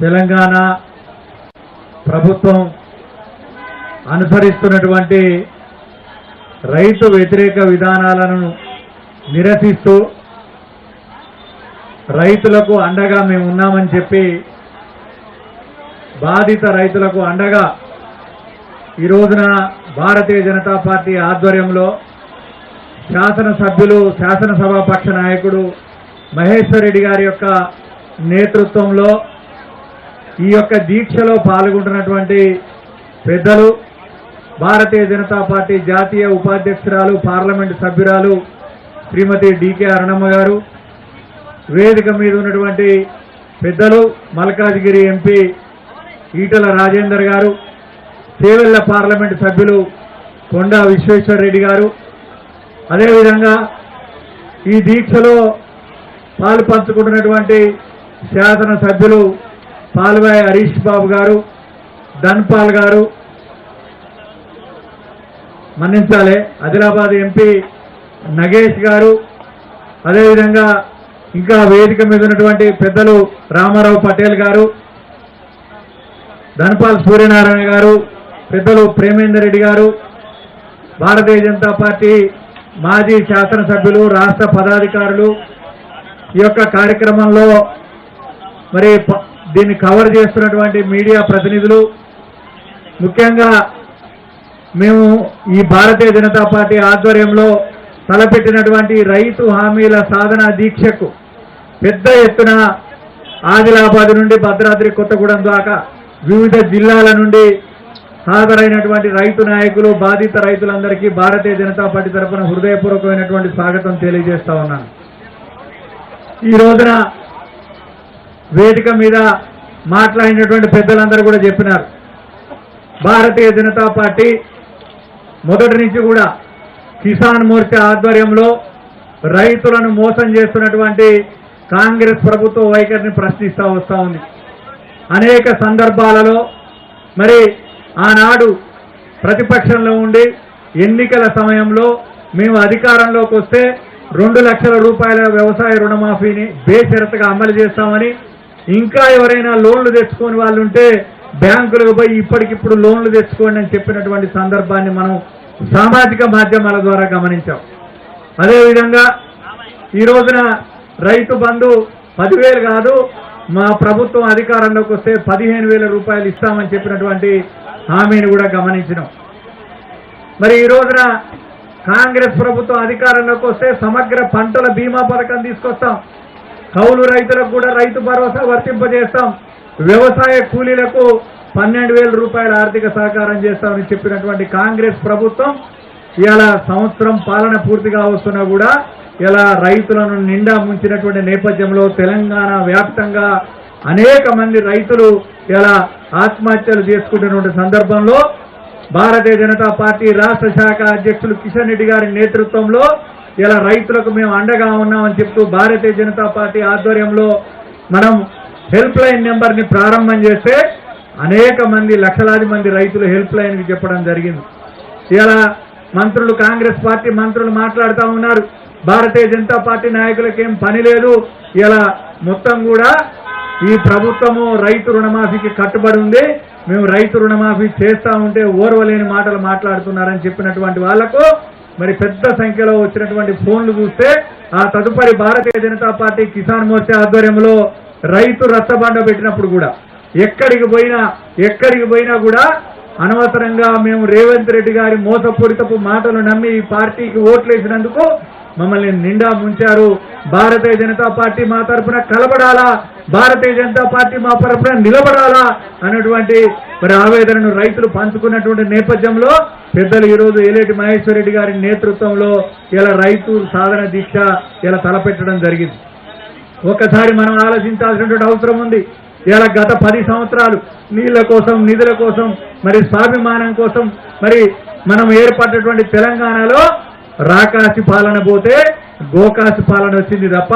తెలంగాణ ప్రభుత్వం అనుసరిస్తున్నటువంటి రైతు వ్యతిరేక విధానాలను నిరసిస్తూ రైతులకు అండగా మేము ఉన్నామని చెప్పి బాధిత రైతులకు అండగా ఈ రోజున భారతీయ జనతా పార్టీ ఆధ్వర్యంలో శాసనసభ్యులు శాసనసభాపక్ష నాయకుడు మహేశ్వర్ రెడ్డి గారి యొక్క నేతృత్వంలో ఈ యొక్క దీక్షలో పాల్గొంటున్నటువంటి పెద్దలు భారతీయ జనతా పార్టీ జాతీయ ఉపాధ్యక్షురాలు పార్లమెంటు సభ్యురాలు శ్రీమతి డికే అరుణమ్మ గారు వేదిక మీద ఉన్నటువంటి పెద్దలు మల్కాజ్గిరి ఎంపీ ఈటల రాజేందర్ గారు చేవెళ్ళ పార్లమెంటు సభ్యులు కొండా విశ్వేశ్వర్ రెడ్డి గారు. అదేవిధంగా ఈ దీక్షలో పాలు పంచుకుంటున్నటువంటి శాసన సభ్యులు పాల్వాయి హరీష్ బాబు గారు ధన్పాల్ గారు మన్నించాలి. ఆదిలాబాద్ ఎంపీ నగేష్ గారు అదేవిధంగా ఇంకా వేదిక మీద ఉన్నటువంటి పెద్దలు రామారావు పటేల్ గారు ధనపాల్ సూర్యనారాయణ గారు పెద్దలు ప్రేమేందర్ రెడ్డి గారు భారతీయ జనతా పార్టీ మాజీ శాసనసభ్యులు రాష్ట్ర పదాధికారులు ఈ యొక్క కార్యక్రమంలో మరి దీన్ని కవర్ చేస్తున్నటువంటి మీడియా ప్రతినిధులు ముఖ్యంగా మేము ఈ భారతీయ జనతా పార్టీ ఆధ్వర్యంలో తలపెట్టినటువంటి రైతు హామీల సాధన దీక్షకు పెద్ద ఎత్తున ఆదిలాబాద్ నుండి భద్రాద్రి కొత్తగూడెం దాకా వివిధ జిల్లాల నుండి హాజరైనటువంటి రైతు నాయకులు బాధిత రైతులందరికీ భారతీయ జనతా పార్టీ తరఫున హృదయపూర్వకమైనటువంటి స్వాగతం తెలియజేస్తా ఉన్నాను. ఈ రోజున వేదిక మీద మాట్లాడినటువంటి పెద్దలందరూ కూడా చెప్పినారు. భారతీయ జనతా పార్టీ మొదటి నుంచి కూడా కిసాన్ మోర్చా ఆధ్వర్యంలో రైతులను మోసం చేస్తున్నటువంటి కాంగ్రెస్ ప్రభుత్వ వైఖరిని ప్రశ్నిస్తూ వస్తూ ఉంది. అనేక సందర్భాలలో మరి ఆనాడు ప్రతిపక్షంలో ఉండి ఎన్నికల సమయంలో మేము అధికారంలోకి వస్తే రెండు లక్షల రూపాయల వ్యవసాయ రుణమాఫీని బేషరతుగా అమలు చేస్తామని ఇంకా ఎవరైనా లోన్లు తెచ్చుకొని వాళ్ళు ఉంటే బ్యాంకులకు పోయి ఇప్పటికిప్పుడు లోన్లు తెచ్చుకోండి అని చెప్పినటువంటి సందర్భాన్ని మనం సామాజిక మాధ్యమాల ద్వారా గమనించాం. అదేవిధంగా ఈ రోజున రైతు బంధు పదివేలు కాదు మా ప్రభుత్వం అధికారంలోకి వస్తే పదిహేను వేల రూపాయలు ఇస్తామని చెప్పినటువంటి హామీని కూడా గమనించినాం. మరి ఈ రోజున కాంగ్రెస్ ప్రభుత్వం అధికారంలోకి వస్తే సమగ్ర పంటల బీమా పథకం తీసుకొస్తాం. కౌలు రైతులకు కూడా రైతు భరోసా వర్తింపజేస్తాం. వ్యవసాయ కూలీలకు పన్నెండు వేల రూపాయల ఆర్థిక సహకారం చేస్తామని చెప్పినటువంటి కాంగ్రెస్ ప్రభుత్వం ఇలా సంవత్సరం పాలన పూర్తిగా వస్తున్నా కూడా ఇలా రైతులను నిండా ముంచినటువంటి నేపథ్యంలో తెలంగాణ వ్యాప్తంగా అనేక మంది రైతులు ఇలా ఆత్మహత్యలు చేసుకుంటున్నటువంటి సందర్భంలో భారతీయ జనతా పార్టీ రాష్ట్ర శాఖ అధ్యక్షులు కిషన్ రెడ్డి గారి నేతృత్వంలో ఇలా రైతులకు మేము అండగా ఉన్నామని చెప్తూ భారతీయ జనతా పార్టీ ఆధ్వర్యంలో మనం హెల్ప్ లైన్ నెంబర్ని ప్రారంభం చేస్తే అనేక మంది లక్షలాది మంది రైతులు హెల్ప్ లైన్కి చెప్పడం జరిగింది. ఇలా మంత్రులు కాంగ్రెస్ పార్టీ మంత్రులు మాట్లాడుతూ ఉన్నారు. భారతీయ జనతా పార్టీ నాయకులకు ఏం పని లేదు. ఇలా మొత్తం కూడా ఈ ప్రభుత్వము రైతు రుణమాఫీకి కట్టుబడి ఉంది. మేము రైతు రుణమాఫీ చేస్తా ఉంటే ఓర్వలేని మాటలు మాట్లాడుతున్నారని చెప్పినటువంటి వాళ్ళకు మరి పెద్ద సంఖ్యలో వచ్చినటువంటి ఫోన్లు చూస్తే ఆ తదుపరి భారతీయ జనతా పార్టీ కిసాన్ మోర్చా ఆధ్వర్యంలో రైతు రచ్చబండ పెట్టినప్పుడు కూడా ఎక్కడికి పోయినా ఎక్కడికి పోయినా కూడా అనవసరంగా మేము రేవంత్ రెడ్డి గారి మోసపూరితపు మాటలు నమ్మి ఈ పార్టీకి ఓట్లేసినందుకు మమ్మల్ని నిండా ముంచారు. భారతీయ జనతా పార్టీ మా తరపున కలబడాలా? భారతీయ జనతా పార్టీ మా తరపున నిలబడాలా? అన్నటువంటి మరి ఆవేదనను రైతులు పంచుకున్నటువంటి నేపథ్యంలో పెద్దలు ఈరోజు ఏలేటి మహేశ్వర్ రెడ్డి గారి నేతృత్వంలో ఇలా రైతు సాధన దీక్ష ఇలా తలపెట్టడం జరిగింది. ఒక్కసారి మనం ఆలోచించాల్సినటువంటి అవసరం ఉంది. ఇలా గత పది సంవత్సరాలు నీళ్ళ కోసం నిధుల కోసం మరి స్వాభిమానం కోసం మరి మనం ఏర్పడినటువంటి తెలంగాణలో రాకాసి పాలన పోతే గోకాసి పాలన వచ్చింది తప్ప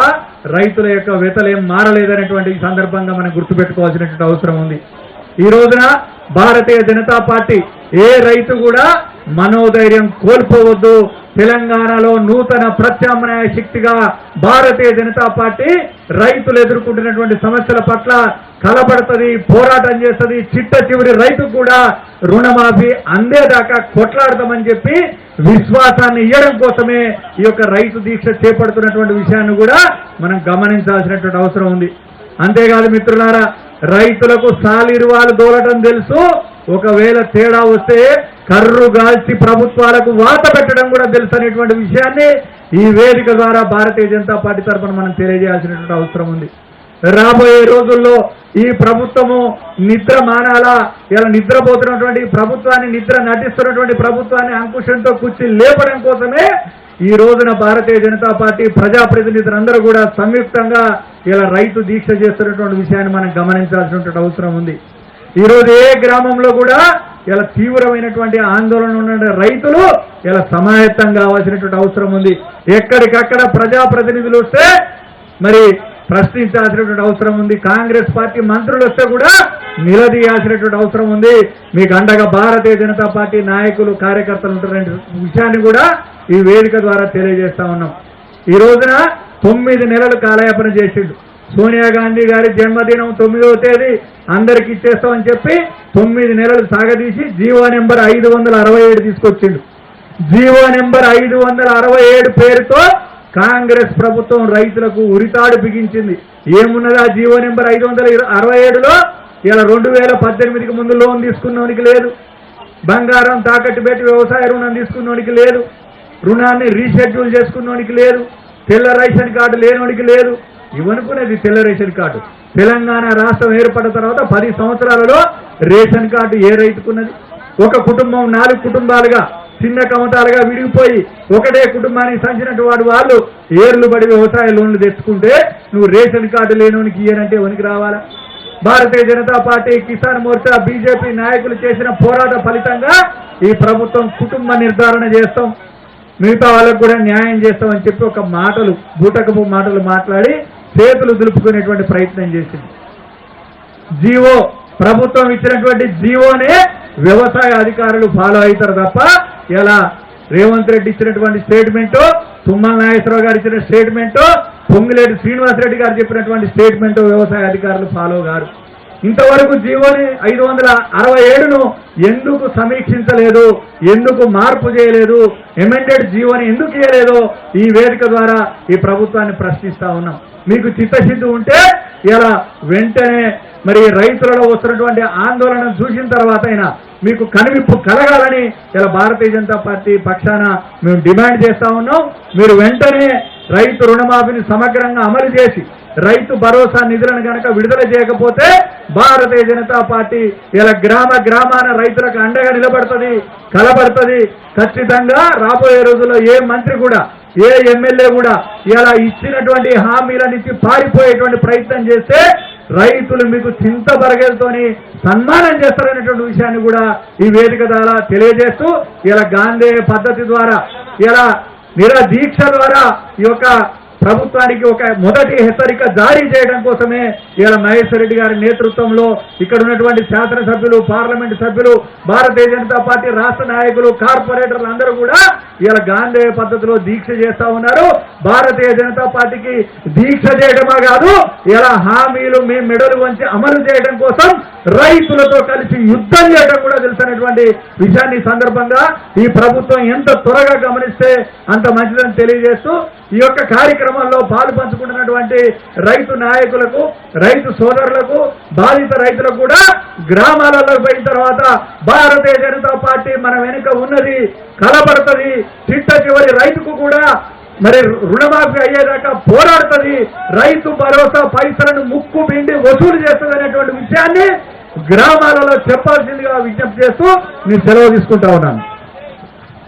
రైతుల యొక్క వెతలేం మారలేదనేటువంటి ఈ సందర్భంగా మనం గుర్తుపెట్టుకోవాల్సినటువంటి అవసరం ఉంది. ఈ రోజున భారతీయ జనతా పార్టీ ఏ రైతు కూడా మనోధైర్యం కోల్పోవద్దు. తెలంగాణలో నూతన ప్రత్యామ్నాయ శక్తిగా భారతీయ జనతా పార్టీ రైతులు ఎదుర్కొంటున్నటువంటి సమస్యల పట్ల కలబడుతుంది పోరాటం చేస్తుంది చిట్ట చివరి రైతుకు కూడా రుణమాఫీ అందేదాకా కొట్లాడతామని చెప్పి విశ్వాసాన్ని ఇవ్వడం కోసమే ఈ యొక్క రైతు దీక్ష చేపడుతున్నటువంటి విషయాన్ని కూడా మనం గమనించాల్సినటువంటి అవసరం ఉంది. అంతేకాదు మిత్రులారా రైతులకు సాలిరువాలు దోలటం తెలుసు. ఒకవేళ తేడా వస్తే కర్రు గాల్చి ప్రభుత్వాలకు వాత పెట్టడం కూడా తెలుసు అనేటువంటి విషయాన్ని ఈ వేదిక ద్వారా భారతీయ జనతా పార్టీ తరఫున మనం తెలియజేయాల్సినటువంటి అవసరం ఉంది. రాబోయే రోజుల్లో ఈ ప్రభుత్వము నిద్ర మానాలా? ఇలా నిద్రపోతున్నటువంటి ప్రభుత్వాన్ని నిద్ర నటిస్తున్నటువంటి ప్రభుత్వాన్ని అంకుశంతో కూర్చి లేపడం కోసమే ఈ రోజున భారతీయ జనతా పార్టీ ప్రజాప్రతినిధులందరూ కూడా సంయుక్తంగా ఇలా రైతు దీక్ష చేస్తున్నటువంటి విషయాన్ని మనం గమనించాల్సినటువంటి అవసరం ఉంది. ఈరోజు ఏ గ్రామంలో కూడా ఇలా తీవ్రమైనటువంటి ఆందోళన ఉన్న రైతులు ఇలా సమాయత్తం కావాల్సినటువంటి అవసరం ఉంది. ఎక్కడికక్కడ ప్రజాప్రతినిధులు వస్తే మరి ప్రశ్నించాల్సినటువంటి అవసరం ఉంది. కాంగ్రెస్ పార్టీ మంత్రులు వస్తే కూడా నిలదీయాల్సినటువంటి అవసరం ఉంది. మీకు అండగా భారతీయ జనతా పార్టీ నాయకులు కార్యకర్తలు ఉంటారనే విషయాన్ని కూడా ఈ వేదిక ద్వారా తెలియజేస్తా ఉన్నాం. ఈ రోజున తొమ్మిది నెలలు కాలయాపన చేసిండు. సోనియా గాంధీ గారి జన్మదినం తొమ్మిదవ తేదీ అందరికి ఇచ్చేస్తామని చెప్పి తొమ్మిది నెలలు సాగదీసి జీవో నెంబర్ ఐదు వందల అరవై ఏడు తీసుకొచ్చిండు. జీవో నెంబర్ ఐదు వందల అరవై ఏడు పేరుతో కాంగ్రెస్ ప్రభుత్వం రైతులకు ఉరితాడు బిగించింది. ఏమున్నది ఆ జీవో నెంబర్ ఐదు వందల అరవై ఏడులో? ఇలా రెండు వేల పద్దెనిమిదికి ముందు లోన్ తీసుకున్నోనికి లేదు. బంగారం తాకట్టు పెట్టి వ్యవసాయ రుణం తీసుకున్నోనికి లేదు. రుణాన్ని రీషెడ్యూల్ చేసుకున్నోనికి లేదు. తెల్ల రేషన్ కార్డు లేనోనికి లేదు. ఇవనుకునేది తెల్ల రేషన్ కార్డు. తెలంగాణ రాష్ట్రం ఏర్పడిన తర్వాత పది సంవత్సరాలలో రేషన్ కార్డు ఏ రైతుకున్నది? ఒక కుటుంబం నాలుగు కుటుంబాలుగా చిన్న కమతాలుగా విడిగిపోయి ఒకటే కుటుంబానికి సంచినటువంటి వాడు వాళ్ళు ఏర్లు పడి వ్యవసాయ లోన్లు తెచ్చుకుంటే నువ్వు రేషన్ కార్డు లేనోనికి ఇయ్యనంటే వనికి రావాలా? భారతీయ జనతా పార్టీ కిసాన్ మోర్చా బీజేపీ నాయకులు చేసిన పోరాట ఫలితంగా ఈ ప్రభుత్వం కుటుంబ నిర్ధారణ చేస్తాం. మిగతా వాళ్ళకు కూడా న్యాయం చేస్తామని చెప్పి ఒక మాటలు బూటకపు మాటలు మాట్లాడి చేతులు దులుపుకునేటువంటి ప్రయత్నం చేసింది. జీవో ప్రభుత్వం ఇచ్చినటువంటి జీవోనే వ్యవసాయ అధికారులు ఫాలో అవుతారు తప్ప ఇలా రేవంత్ రెడ్డి ఇచ్చినటువంటి స్టేట్మెంట్ తుమ్మల నాగేశ్వరరావు గారు ఇచ్చిన స్టేట్మెంట్ పొంగిలేటి శ్రీనివాసరెడ్డి గారు చెప్పినటువంటి స్టేట్మెంట్ వ్యవసాయ అధికారులు ఫాలో గారు. ఇంతవరకు జీవోని ఐదు వందల అరవై ఏడును ఎందుకు సమీక్షించలేదు? ఎందుకు మార్పు చేయలేదు? ఎమెండెడ్ జీవోని ఎందుకు చేయలేదు ఈ వేదిక ద్వారా ఈ ప్రభుత్వాన్ని ప్రశ్నిస్తా ఉన్నాం. మీకు చిత్తశుద్ధి ఉంటే ఇలా వెంటనే మరి రైతులలో వస్తున్నటువంటి ఆందోళన చూసిన తర్వాత అయినా మీకు కనువిప్పు కలగాలని ఇలా భారతీయ జనతా పార్టీ పక్షాన మేము డిమాండ్ చేస్తా ఉన్నాం. మీరు వెంటనే రైతు రుణమాఫీని సమగ్రంగా అమలు చేసి రైతు భరోసా నిధులను గనక విడుదల చేయకపోతే భారతీయ జనతా పార్టీ ఇలా గ్రామ గ్రామాన రైతులకు అండగా నిలబడుతుంది కలబడుతుంది. ఖచ్చితంగా రాబోయే రోజుల్లో ఏ మంత్రి కూడా ఏ ఎమ్మెల్యే కూడా ఇలా ఇచ్చినటువంటి హామీల నుంచి పారిపోయేటువంటి ప్రయత్నం చేస్తే రైతులు మీకు చింత బరగలతోని సన్మానం చేస్తారనేటువంటి విషయాన్ని కూడా ఈ వేదిక ద్వారా తెలియజేస్తూ ఇలా గాంధీ పద్ధతి ద్వారా ఇలా నిరదీక్ష ద్వారా ఈ యొక్క ప్రభుత్వానికి ఒక మొదటి హెచ్చరిక జారీ చేయడం కోసమే ఇలా మహేశ్వర్ రెడ్డి గారి నేతృత్వంలో ఇక్కడ ఉన్నటువంటి శాసనసభ్యులు పార్లమెంట్ సభ్యులు భారతీయ జనతా పార్టీ రాష్ట్ర నాయకులు కార్పొరేటర్లు అందరూ కూడా ఇలా గాంధీ పద్ధతిలో దీక్ష చేస్తా ఉన్నారు. భారతీయ జనతా పార్టీకి దీక్ష చేయడమా కాదు ఇలా హామీలు మీ మెడలు వంచి అమలు చేయడం కోసం రైతులతో కలిసి యుద్ధం చేయడం కూడా తెలిసినటువంటి విషయాన్ని సందర్భంగా ఈ ప్రభుత్వం ఎంత త్వరగా గమనిస్తే అంత మంచిదని తెలియజేస్తూ ఈ యొక్క కార్యక్రమంలో పాలు పంచుకుంటున్నటువంటి రైతు నాయకులకు రైతు సోదరులకు బాధిత రైతులకు కూడా గ్రామాలలో పోయిన తర్వాత భారతీయ జనతా పార్టీ మన వెనుక ఉన్నది కలబడుతుంది చిట్ట చివరి రైతుకు కూడా మరి రుణమాఫీ అయ్యేదాకా పోరాడుతుంది. రైతు భరోసా పైసలను ముక్కు పిండి వసూలు చేస్తుంది అనేటువంటి విషయాన్ని గ్రామాలలో చెప్పాల్సిందిగా విజ్ఞప్తి చేస్తూ నేను సెలవు తీసుకుంటా ఉన్నాను.